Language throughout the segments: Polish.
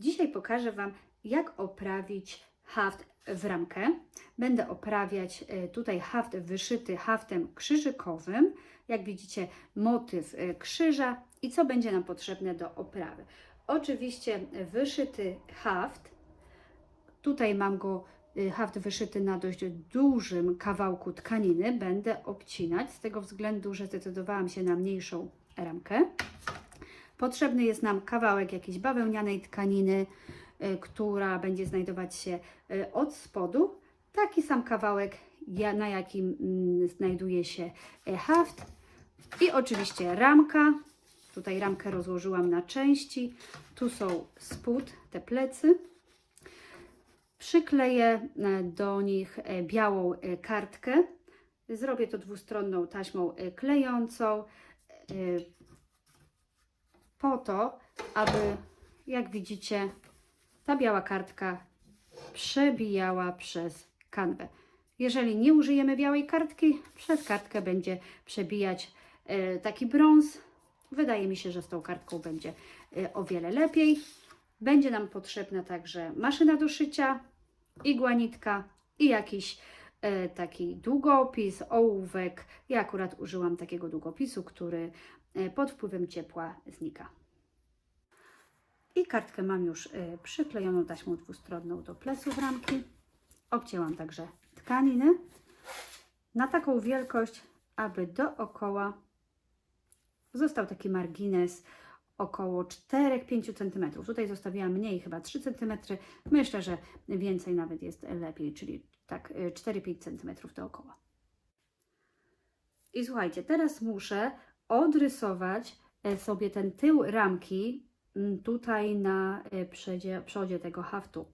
Dzisiaj pokażę Wam, jak oprawić haft w ramkę. Będę oprawiać e, tutaj haft wyszyty haftem krzyżykowym. Jak widzicie, motyw e, krzyża i co będzie nam potrzebne do oprawy. Oczywiście wyszyty haft. Tutaj mam go y, haft wyszyty na dość dużym kawałku tkaniny. Będę obcinać z tego względu, że zdecydowałam się na mniejszą ramkę. Potrzebny jest nam kawałek jakiejś bawełnianej tkaniny, y, która będzie znajdować się y, od spodu. Taki sam kawałek, na jakim mm, znajduje się y, haft. I oczywiście ramka. Tutaj ramkę rozłożyłam na części. Tu są spód, te plecy. Przykleję do nich białą kartkę. Zrobię to dwustronną taśmą klejącą. Po to, aby, jak widzicie, ta biała kartka przebijała przez kanwę. Jeżeli nie użyjemy białej kartki, przez kartkę będzie przebijać e, taki brąz. Wydaje mi się, że z tą kartką będzie e, o wiele lepiej. Będzie nam potrzebna także maszyna do szycia, igła nitka i jakiś e, taki długopis, ołówek. Ja akurat użyłam takiego długopisu, który pod wpływem ciepła znika. I kartkę mam już e, przyklejoną taśmą dwustronną do pleców ramki. Obcięłam także tkaniny na taką wielkość, aby dookoła został taki margines około 4-5 cm. Tutaj zostawiłam mniej, chyba 3 cm. Myślę, że więcej nawet jest lepiej, czyli tak y, 4-5 cm dookoła. I słuchajcie, teraz muszę odrysować e, sobie ten tył ramki mm, tutaj na e, przodzie, przodzie tego haftu.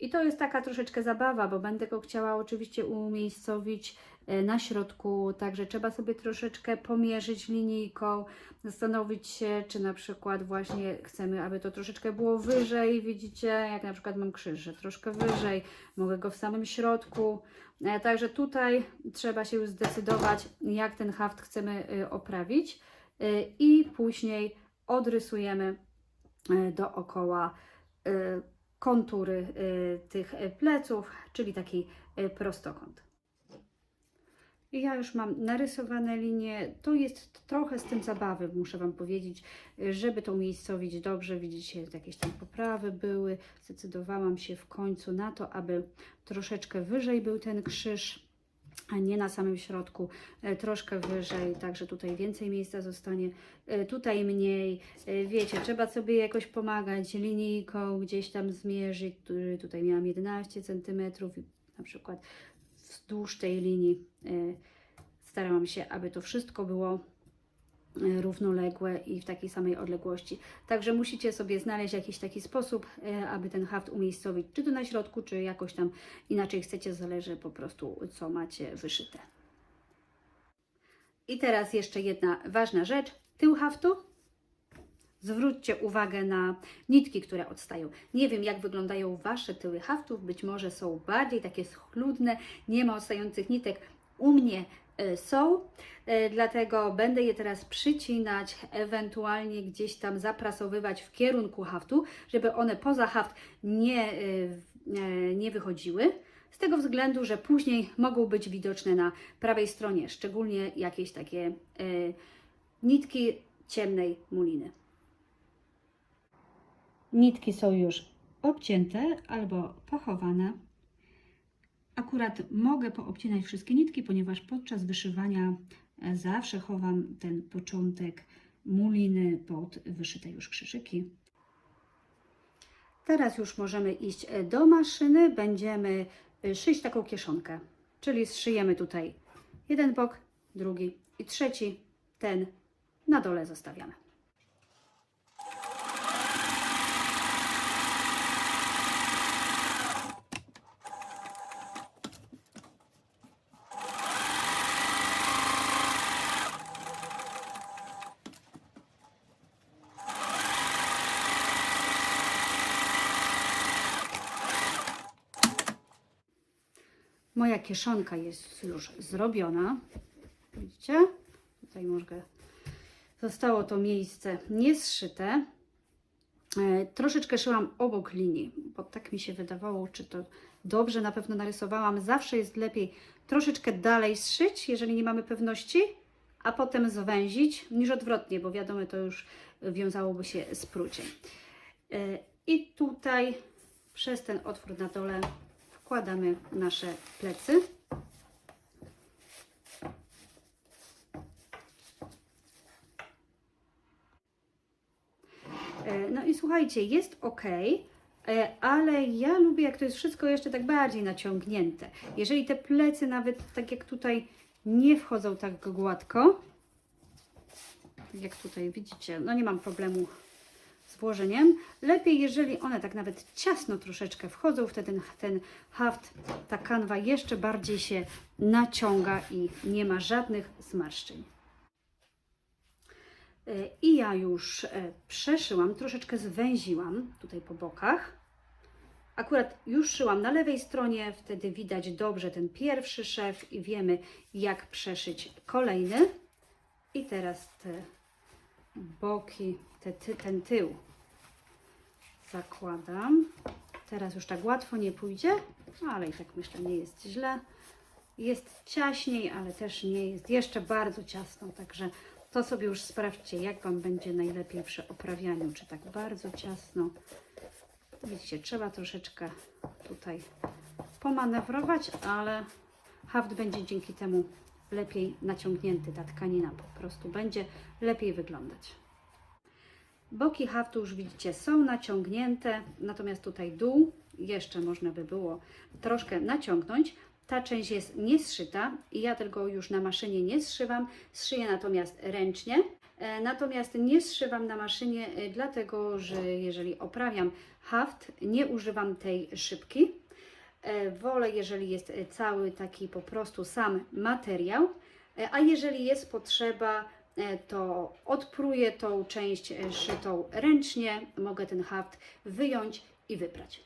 E, I to jest taka troszeczkę zabawa, bo będę go chciała oczywiście umiejscowić e, na środku, także trzeba sobie troszeczkę pomierzyć linijką, zastanowić się, czy na przykład właśnie chcemy, aby to troszeczkę było wyżej, widzicie, jak na przykład mam krzyż, że troszkę wyżej, mogę go w samym środku, E, także tutaj trzeba się już zdecydować, jak ten haft chcemy y, oprawić. I później odrysujemy dookoła kontury y, tych y, pleców, czyli taki y, prostokąt. Ja już mam narysowane linie. To jest trochę z tym zabawy, muszę Wam powiedzieć, żeby to umiejscowić dobrze. Widzicie, jakieś tam poprawy były. Zdecydowałam się w końcu na to, aby troszeczkę wyżej był ten krzyż, a nie na samym środku, e, troszkę wyżej, także tutaj więcej miejsca zostanie, e, tutaj mniej. E, Wiecie, trzeba sobie jakoś pomagać linijką, gdzieś tam zmierzyć. Tu- Tutaj miałam 11 cm na przykład wzdłuż tej linii starałam się, aby to wszystko było równoległe i w takiej samej odległości. Także musicie sobie znaleźć jakiś taki sposób, e, aby ten haft umiejscowić, czy to na środku, czy jakoś tam inaczej chcecie, zależy po prostu co macie wyszyte. I teraz jeszcze jedna ważna rzecz. Tył haftu Zwróćcie uwagę na nitki, które odstają. Nie wiem, jak wyglądają Wasze tyły haftów. Być może są bardziej takie schludne, nie ma odstających nitek. U mnie e, są, e, dlatego będę je teraz przycinać, ewentualnie gdzieś tam zaprasowywać w kierunku haftu, żeby one poza haft nie, e, e, nie wychodziły. Z tego względu, że później mogą być widoczne na prawej stronie, szczególnie jakieś takie e, nitki ciemnej muliny. Nitki są już obcięte albo pochowane. Akurat mogę poobcinać wszystkie nitki, ponieważ podczas wyszywania e, zawsze chowam ten początek muliny pod wyszyte już krzyżyki. Teraz już możemy iść e, do maszyny. Będziemy e, szyć taką kieszonkę, czyli zszyjemy tutaj jeden bok, drugi i trzeci. Ten na dole zostawiamy. Moja kieszonka jest już zrobiona. Widzicie? Tutaj mogę. Zostało to miejsce niezszyte. E, Troszeczkę szyłam obok linii, bo tak mi się wydawało, czy to dobrze na pewno narysowałam. Zawsze jest lepiej troszeczkę dalej zszyć, jeżeli nie mamy pewności, a potem zwęzić, niż odwrotnie, bo wiadomo, to już wiązałoby się z pruciem. E, I tutaj przez ten otwór na dole wkładamy nasze plecy. E, No i słuchajcie, jest ok, e, ale ja lubię, jak to jest wszystko jeszcze tak bardziej naciągnięte. Jeżeli te plecy nawet tak jak tutaj nie wchodzą tak gładko, jak tutaj widzicie, no nie mam problemu z włożeniem. Lepiej, jeżeli one tak nawet ciasno troszeczkę wchodzą, wtedy ten, ten haft, ta kanwa jeszcze bardziej się naciąga i nie ma żadnych zmarszczeń. E, I ja już e, przeszyłam, troszeczkę zwęziłam tutaj po bokach. Akurat już szyłam na lewej stronie, wtedy widać dobrze ten pierwszy szef i wiemy jak przeszyć kolejny. I teraz te boki, te, ty, ten tył zakładam. Teraz już tak łatwo nie pójdzie, ale i tak myślę nie jest źle. Jest ciaśniej, ale też nie jest jeszcze bardzo ciasno, także to sobie już sprawdźcie, jak Wam będzie najlepiej przy oprawianiu, czy tak bardzo ciasno. Widzicie, trzeba troszeczkę tutaj pomanewrować, ale haft będzie dzięki temu lepiej naciągnięty, ta tkanina po prostu będzie lepiej wyglądać. Boki haftu już widzicie są naciągnięte, natomiast tutaj dół jeszcze można by było troszkę naciągnąć. Ta część jest niezszyta i ja tego już na maszynie nie zszywam, zszyję natomiast ręcznie. E, Natomiast nie zszywam na maszynie, e, dlatego że jeżeli oprawiam haft, nie używam tej szybki. E, Wolę, jeżeli jest e, cały taki po prostu sam materiał, E, a jeżeli jest potrzeba, to odpruję tą część szytą ręcznie, mogę ten haft wyjąć i wyprać.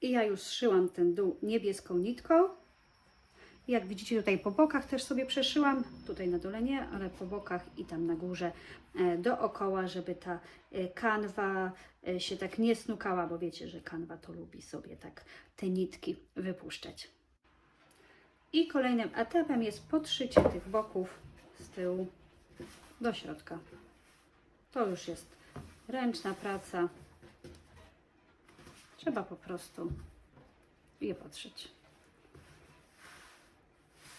I ja już zszyłam ten dół niebieską nitką. Jak widzicie tutaj po bokach też sobie przeszyłam, tutaj na dole nie, ale po bokach i tam na górze e, dookoła, żeby ta e, kanwa e, się tak nie snukała, bo wiecie, że kanwa to lubi sobie tak te nitki wypuszczać. I kolejnym etapem jest podszycie tych boków z tyłu do środka. To już jest ręczna praca. Trzeba po prostu je podszyć.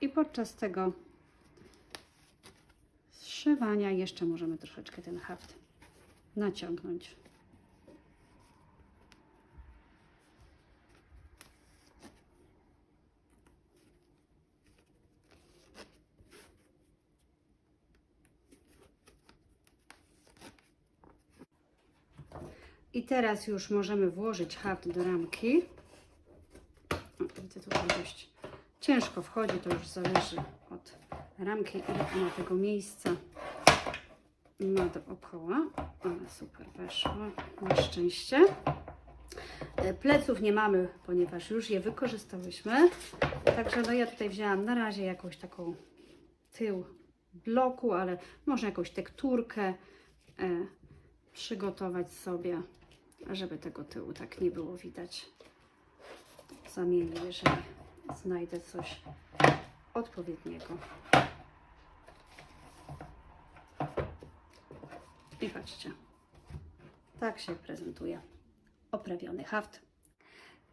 I podczas tego zszywania jeszcze możemy troszeczkę ten haft naciągnąć. I teraz już możemy włożyć haft do ramki. O, widzę tutaj dość ciężko wchodzi, to już zależy od ramki, ile ma tego miejsca ma dookoła. Ale super weszło, na szczęście. E, Pleców nie mamy, ponieważ już je wykorzystałyśmy. Także no ja tutaj wzięłam na razie jakąś taką tył bloku, ale można jakąś tekturkę e, przygotować sobie, żeby tego tyłu tak nie było widać. Zamienię, jeżeli znajdę coś odpowiedniego. I patrzcie, tak się prezentuje oprawiony haft.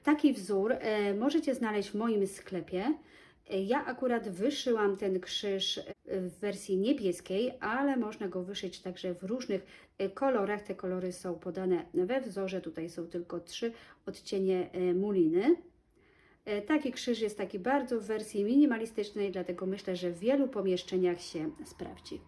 Taki wzór e, możecie znaleźć w moim sklepie. E, Ja akurat wyszyłam ten krzyż e, w wersji niebieskiej, ale można go wyszyć także w różnych e, kolorach. Te kolory są podane we wzorze. Tutaj są tylko trzy odcienie muliny. E, Taki krzyż jest taki bardzo w wersji minimalistycznej, dlatego myślę, że w wielu pomieszczeniach się sprawdzi.